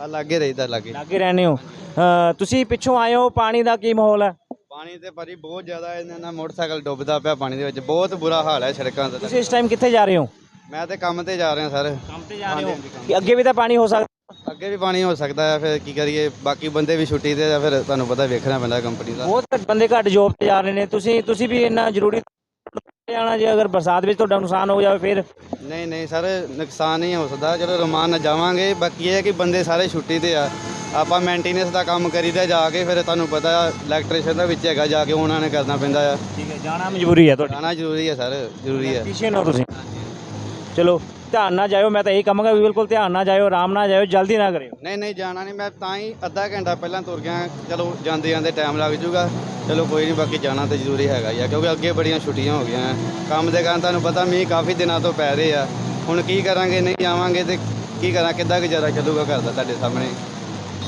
ਆ ਲਾਗੇ ਰਹੀਦਾ ਲਾਗੇ। ਲਾਗੇ ਰਹਿੰਦੇ ਹੋ। ਤੁਸੀਂ ਪਿੱਛੋਂ ਆਏ ਹੋ ਪਾਣੀ ਦਾ ਕੀ ਮਾਹੌਲ ਹੈ? ਪਾਣੀ ਤੇ ਭਾਜੀ ਬਹੁਤ ਜ਼ਿਆਦਾ ਇਹਨਾਂ ਨਾਲ ਮੋਟਰਸਾਈਕਲ ਡੁੱਬਦਾ ਪਿਆ ਪਾਣੀ ਦੇ ਵਿੱਚ। ਬਹੁਤ ਬੁਰਾ ਹਾਲ ਹੈ ਸੜਕਾਂ ਦਾ ਤੁਸੀਂ ਇਸ ਟਾਈਮ ਕਿੱਥੇ ਜਾ ਰਹੇ ਹੋ? ਮੈਂ ਤੇ ਕੰਮ ਤੇ ਜਾ ਰਿਹਾ ਸਰ। ਕੰਮ ਤੇ ਜਾ ਰਹੇ ਹੋ। ਕਿ ਅੱਗੇ ਵੀ ਤਾਂ ਪਾਣੀ ਹੋ ਸਕਦਾ। ਅੱਗੇ ਵੀ ਪਾਣੀ ਹੋ ਸਕਦਾ ਹੈ ਫਿਰ ਕੀ ਕਰੀਏ? ਬਾਕੀ ਬੰਦੇ ਵੀ ਛੁੱਟੀ ਤੇ ਆ ਫਿਰ ਤੁਹਾਨੂੰ ਪਤਾ ਵੇਖਣਾ ਪੈਂਦਾ ਕੰਪਨੀ ਦਾ। ਬਹੁਤ ਘੱਟ ਬੰਦੇ ਘੱਟ ਜੋਬ ਤੇ ਜਾ ਰਹੇ ਨੇ। ਤੁਸੀਂ ਤੁਸੀਂ ਵੀ ਇੰਨਾ ਜ਼ਰੂਰੀ ਜਾਣਾ ਜੇ ਅਗਰ ਬਰਸਾਤ ਵਿੱਚ ਤੁਹਾਡਾ ਨੁਕਸਾਨ ਹੋ ਜਾਵੇ ਫਿਰ? ਨਹੀਂ ਨਹੀਂ ਸਰ ਨੁਕਸਾਨ ਨਹੀਂ ਹੋ ਸਕਦਾ। ਚਲੋ ਰਮਾਨ ਨਾਲ ਜਾਵਾਂਗੇ ਬਾਕੀ ਇਹ ਹੈ ਕਿ ਬੰਦੇ ਸਾਰੇ ਛੁੱਟੀ ਤੇ ਆ। ਆਪਾਂ ਮੇਨਟੇਨੈਂਸ ਦਾ ਕੰਮ ਕਰੀਦਾ ਜਾ ਕੇ ਫਿਰ ਤੁਹਾਨੂੰ ਪਤਾ ਇਲੈਕਟ੍ਰੀਸ਼ੀਅਨ ਦਾ ਵਿੱਚ ਹੈਗਾ ਜਾ ਕੇ ਉਹਨਾਂ ਨੇ ਕਰਨਾ ਪੈਂਦਾ ਆ। ਠੀਕ ਹੈ ਜਾਣਾ ਮਜਬੂਰੀ ਹੈ ਤੁਹਾਡੀ। ਜਾਣਾ ਜ਼ਰੂਰੀ ਹੈ ਸਰ ਜ਼ਰੂਰੀ ਹੈ। ਇਲੈਕਟ੍ਰੀਸ਼ੀਅਨ ਹੋ ਤੁਸੀਂ। ਚਲੋ। ਧਿਆਨ ਨਾਲ ਜਾਇਓ, ਮੈਂ ਤਾਂ ਇਹੀ ਕਹਾਂਗਾ ਵੀ ਬਿਲਕੁਲ ਧਿਆਨ ਨਾਲ ਜਾਇਓ, ਆਰਾਮ ਨਾਲ ਜਾਇਓ, ਜਲਦੀ ਨਾ ਕਰਿਓ। ਨਹੀਂ ਨਹੀਂ, ਜਾਣਾ ਨਹੀਂ, ਮੈਂ ਤਾਂ ਹੀ ਅੱਧਾ ਘੰਟਾ ਪਹਿਲਾਂ ਤੁਰ ਗਿਆ। ਚਲੋ, ਜਾਂਦੇ ਜਾਂਦੇ ਟਾਈਮ ਲੱਗ ਜਾਊਗਾ। ਚਲੋ, ਕੋਈ ਨਹੀਂ, ਬਾਕੀ ਜਾਣਾ ਤਾਂ ਜ਼ਰੂਰੀ ਹੈਗਾ ਹੀ ਆ, ਕਿਉਂਕਿ ਅੱਗੇ ਬੜੀਆਂ ਛੁੱਟੀਆਂ ਹੋ ਗਈਆਂ। ਕੰਮ ਦੇ ਕਾਰਨ ਤੁਹਾਨੂੰ ਪਤਾ ਮੀਂਹ ਕਾਫੀ ਦਿਨਾਂ ਤੋਂ ਪੈ ਰਹੇ। ਆ ਹੁਣ ਕੀ ਕਰਾਂਗੇ, ਨਹੀਂ ਜਾਵਾਂਗੇ ਤੇ ਕੀ ਕਰਾਂ, ਕਿੱਦਾਂ ਗੁਜ਼ਾਰਾ ਚੱਲੂਗਾ ਘਰ ਦਾ ਤੁਹਾਡੇ ਸਾਹਮਣੇ?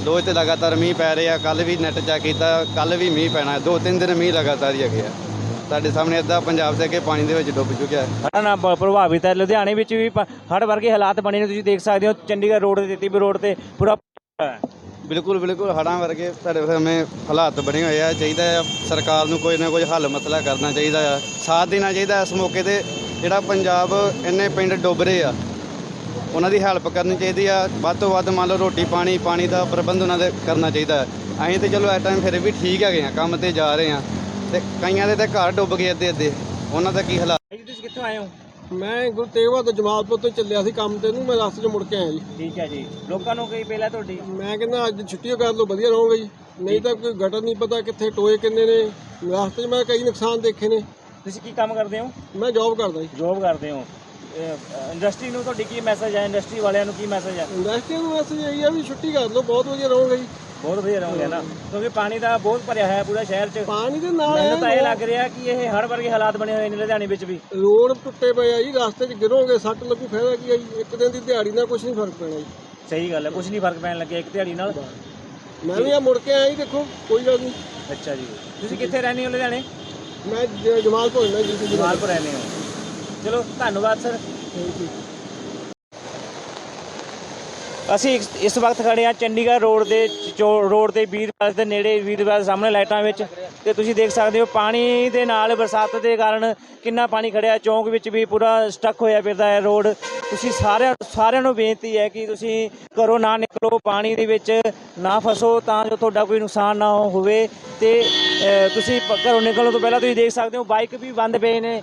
ਰੋਜ਼ ਤੇ ਲਗਾਤਾਰ ਮੀਂਹ ਪੈ ਰਹੇ ਆ ਕੱਲ ਵੀ ਨੈਟ ਚੈੱਕ ਕੀਤਾ ਕੱਲ ਵੀ ਮੀਂਹ ਪੈਣਾ, ਦੋ ਤਿੰਨ ਦਿਨ ਮੀਂਹ ਲਗਾਤਾਰ ਹੀ ਹੈਗੇ ਆ। ਤੁਹਾਡੇ ਸਾਹਮਣੇ ਅੱਧਾ ਪੰਜਾਬ ਦੇ ਅੱਗੇ ਪਾਣੀ ਦੇ ਵਿੱਚ ਡੁੱਬ ਚੁੱਕਿਆ ਹੈ। ਹੜ੍ਹਾਂ ਨਾਲ ਪ- ਪ੍ਰਭਾਵਿਤ ਹੈ। ਲੁਧਿਆਣੇ ਵਿੱਚ ਵੀ ਪ- ਹੜ੍ਹ ਵਰਗੇ ਹਾਲਾਤ ਬਣੇ ਨੇ ਤੁਸੀਂ ਦੇਖ ਸਕਦੇ ਹੋ ਚੰਡੀਗੜ੍ਹ ਰੋਡ ਤੇ ਜੀਤੀਪੁਰ ਰੋਡ ਤੇ ਪੂਰਾ ਬਿਲਕੁਲ ਬਿਲਕੁਲ ਹੜ੍ਹਾਂ ਵਰਗੇ ਤੁਹਾਡੇ ਸਾਹਮਣੇ ਹਾਲਾਤ ਬਣੇ ਹੋਏ ਆ। ਚਾਹੀਦਾ ਆ ਸਰਕਾਰ ਨੂੰ ਕੋਈ ਨਾ ਕੋਈ ਹੱਲ ਮਸਲਾ ਕਰਨਾ ਚਾਹੀਦਾ ਆ। ਸਾਥ ਦੇਣਾ ਚਾਹੀਦਾ ਇਸ ਮੌਕੇ ਤੇ। ਜਿਹੜਾ ਪੰਜਾਬ ਇੰਨੇ ਪਿੰਡ ਡੁੱਬ ਰਹੇ ਆ ਉਹਨਾਂ ਦੀ ਹੈਲਪ ਕਰਨੀ ਚਾਹੀਦੀ ਆ। ਵੱਧ ਤੋਂ ਵੱਧ ਮੰਨ ਲਓ ਰੋਟੀ ਪਾਣੀ ਪਾਣੀ ਦਾ ਪ੍ਰਬੰਧ ਉਹਨਾਂ ਦੇ ਕਰਨਾ ਚਾਹੀਦਾ। ਅਸੀਂ ਤੇ ਚਲੋ ਇਸ ਟਾਈਮ ਫਿਰ ਵੀ ਠੀਕ ਹੈਗੇ ਆ ਕੰਮ ਤੇ ਜਾ ਰਹੇ ਆ। ਤੇ ਕਈਆਂ ਦੇ ਤੇ ਘਰ ਡੁੱਬ ਗਏ ਅੱਧੇ ਅੱਧੇ। ਉਹਨਾਂ ਦਾ ਕੀ ਹਾਲਾਤ? ਜੀ ਤੁਸੀਂ ਕਿੱਥੋਂ ਆਏ ਹੋ? ਮੈਂ ਗੁਰੂ ਤੇਗ ਬਹਾਦਰ ਜਮਾਲਪੁਰ ਤੋਂ ਚੱਲਿਆ ਸੀ ਕੰਮ ਤੇ ਨੂੰ ਮੈਂ ਰਸਤੇ 'ਚ ਮੁੜ ਕੇ ਆਇਆ ਜੀ। ਠੀਕ ਹੈ ਜੀ। ਲੋਕਾਂ ਨੂੰ ਕੀ ਪਹਿਲਾਂ ਤੁਹਾਡੀ? ਮੈਂ ਕਹਿੰਦਾ ਅੱਜ ਛੁੱਟੀ ਕਰ ਲਓ ਵਧੀਆ ਰਹੋਗੇ ਜੀ। ਨਹੀਂ ਤਾਂ ਕੋਈ ਗਟਰ ਨਹੀਂ ਪਤਾ ਕਿੱਥੇ ਟੋਏ ਕਿੰਨੇ ਨੇ। ਰਸਤੇ 'ਚ ਮੈਂ ਕਈ ਨੁਕਸਾਨ ਦੇਖੇ ਨੇ। ਤੁਸੀਂ ਕੀ ਕੰਮ ਕਰਦੇ ਹੋ? ਮੈਂ ਜੌਬ ਕਰਦਾ ਜੀ। ਜੋਬ ਕਰਦੇ ਹੋ। ਇੰਡਸਟਰੀ ਨੂੰ ਤੁਹਾਡੀ ਕੀ ਮੈਸੇਜ ਹੈ? ਇੰਡਸਟਰੀ ਵਾਲਿਆਂ ਨੂੰ ਕੀ ਮੈਸੇਜ ਹੈ? ਇੰਡਸਟਰੀ ਨੂੰ ਮੈਸੇਜ ਇਹੀ ਆ ਵੀ ਛੁੱਟੀ ਕਰ ਲਓ ਬਹੁਤ ਵਧੀਆ ਰਹੋਗੇ ਜੀ। ਬਹੁਤ ਵਧੀਆ ਰਹੋਗੇ ਨਾ ਕਿਉਂਕਿ ਪਾਣੀ ਦਾ ਬਹੁਤ ਭਰਿਆ ਹੈ ਪੂਰਾ ਸ਼ਹਿਰ 'ਚ। ਪਾਣੀ ਦੇ ਨਾਲ ਮੈਨੂੰ ਤਾਂ ਇਹ ਲੱਗ ਰਿਹਾ ਕਿ ਇਹ ਹੜ੍ਹ ਵਰਗੇ ਹਾਲਾਤ ਬਣੇ ਹੋਏ ਨੇ ਲੁਧਿਆਣੇ ਵਿੱਚ ਵੀ। ਰੋਡ ਟੁੱਟੇ ਪਏ ਆ ਜੀ ਰਸਤੇ 'ਚ ਗਿਰੋਗੇ ਸੱਟ ਲੱਗੂ ਫਾਇਦਾ ਕੀ ਆ ਜੀ? ਇੱਕ ਦਿਨ ਦੀ ਦਿਹਾੜੀ ਨਾਲ ਕੁਝ ਨਹੀਂ ਫ਼ਰਕ ਪੈਣਾ ਜੀ। ਸਹੀ ਗੱਲ ਹੈ ਕੁਝ ਨਹੀਂ ਫ਼ਰਕ ਪੈਣ ਲੱਗਿਆ ਇੱਕ ਦਿਹਾੜੀ ਨਾਲ। ਮੈਂ ਵੀ ਆ ਮੁੜ ਕੇ ਆਇਆ ਜੀ ਦੇਖੋ ਕੋਈ ਗੱਲ ਨਹੀਂ। ਅੱਛਾ ਜੀ। ਤੁਸੀਂ ਕਿੱਥੇ ਰਹਿੰਦੇ ਹੋ ਲੁਧਿਆਣੇ? ਮੈਂ ਜ- ਜਮਾਲਪੁਰ ਨਾ ਜੀ ਜਮਾਲ ਜਮਾਲਪੁਰ ਰਹਿੰਦੇ ਹੋ। ਚਲੋ ਧੰਨਵਾਦ ਸਰ। ਅਸੀਂ ਇਸ- ਇਸ ਵਕਤ ਖੜੇ ਆ ਚੰਡੀਗੜ੍ਹ ਰੋਡ ਦੇ ਚੋ- ਰੋਡ ਤੇ ਵੀਰਵਾਰ ਦੇ ਨੇੜੇ ਵੀਰਵਾਰ ਸਾਹਮਣੇ ਲਾਈਟਾਂ ਵਿੱਚ ਤੇ ਤੁਸੀਂ ਦੇਖ ਸਕਦੇ ਹੋ ਪਾਣੀ ਦੇ ਨਾਲ ਬਰਸਾਤ ਦੇ ਕਾਰਨ ਕਿੰਨਾ ਪਾਣੀ ਖੜਿਆ ਚੌਂਕ ਵਿੱਚ ਵੀ ਪੂਰਾ ਸਟਕ ਹੋਇਆ ਫਿਰਦਾ ਹੈ ਰੋਡ। ਤੁਸੀਂ ਸਾਰਿਆਂ ਸਾਰਿਆਂ ਨੂੰ ਬੇਨਤੀ ਹੈ ਕਿ ਤੁਸੀਂ ਘਰੋਂ ਨਾ ਨਿਕਲੋ ਪਾਣੀ ਦੇ ਵਿੱਚ ਨਾ ਫਸੋ ਤਾਂ ਜੋ ਤੁਹਾਡਾ ਕੋਈ ਨੁਕਸਾਨ ਨਾ ਹੋਵੇ ਤੇ ਅ, ਤੁਸੀਂ ਪ- ਘਰੋਂ ਨਿਕਲਣ ਤੋਂ ਪਹਿਲਾਂ ਤੁਸੀਂ ਦੇਖ ਸਕਦੇ ਹੋ ਬਾਈਕ ਵੀ ਬੰਦ ਪਏ ਨੇ।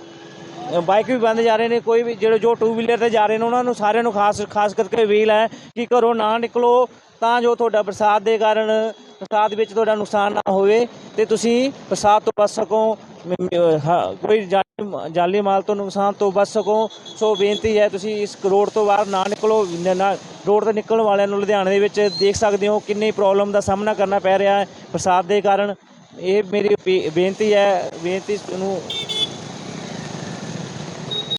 ਬਾਈਕ ਵੀ ਬੰਦ ਜਾ ਰਹੇ ਨੇ, ਕੋਈ ਵੀ ਜਿਹੜੇ ਜੋ ਟੂ ਵੀਲਰ ਤੇ ਜਾ ਰਹੇ ਨੇ, ਉਹਨਾਂ ਨੂੰ ਸਾਰਿਆਂ ਨੂੰ ਖਾਸ ਖਾਸ ਕਰਕੇ ਅਪੀਲ ਹੈ ਕਿ ਘਰੋਂ ਨਾ ਨਿਕਲੋ, ਤਾਂ ਜੋ ਤੁਹਾਡਾ ਬਰਸਾਤ ਦੇ ਕਾਰਨ ਬਰਸਾਤ ਵਿੱਚ ਤੁਹਾਡਾ ਨੁਕਸਾਨ ਨਾ ਹੋਵੇ ਤੇ ਤੁਸੀਂ ਬਰਸਾਤ ਤੋਂ ਬਚ ਸਕੋ, ਮ- ਕੋਈ ਜਾਨੀ, ਜਾਲੀ ਮਾਲ ਤੋਂ ਨੁਕਸਾਨ ਤੋਂ ਬਚ ਸਕੋ। ਸੋ ਬੇਨਤੀ ਹੈ, ਤੁਸੀਂ ਇਸ ਰੋਡ ਤੋਂ ਬਾਹਰ ਨਾ ਨਿਕਲੋ, ਨਾ ਰੋਡ ਤੇ ਨਿਕਲਣ ਵਾਲਿਆਂ ਨੂੰ ਲੁਧਿਆਣੇ ਦੇ ਵਿੱਚ ਦੇਖ ਸਕਦੇ ਹੋ ਕਿੰਨੀ ਪ੍ਰੋਬਲਮ ਦਾ ਸਾਹਮਣਾ ਕਰਨਾ ਪੈ ਰਿਹਾ ਹੈ ਬਰਸਾਤ ਦੇ ਕਾਰਨ। ਇਹ ਮੇਰੀ ਬੇ- ਬੇਨਤੀ ਹੈ, ਬੇਨਤੀ ਨੂੰ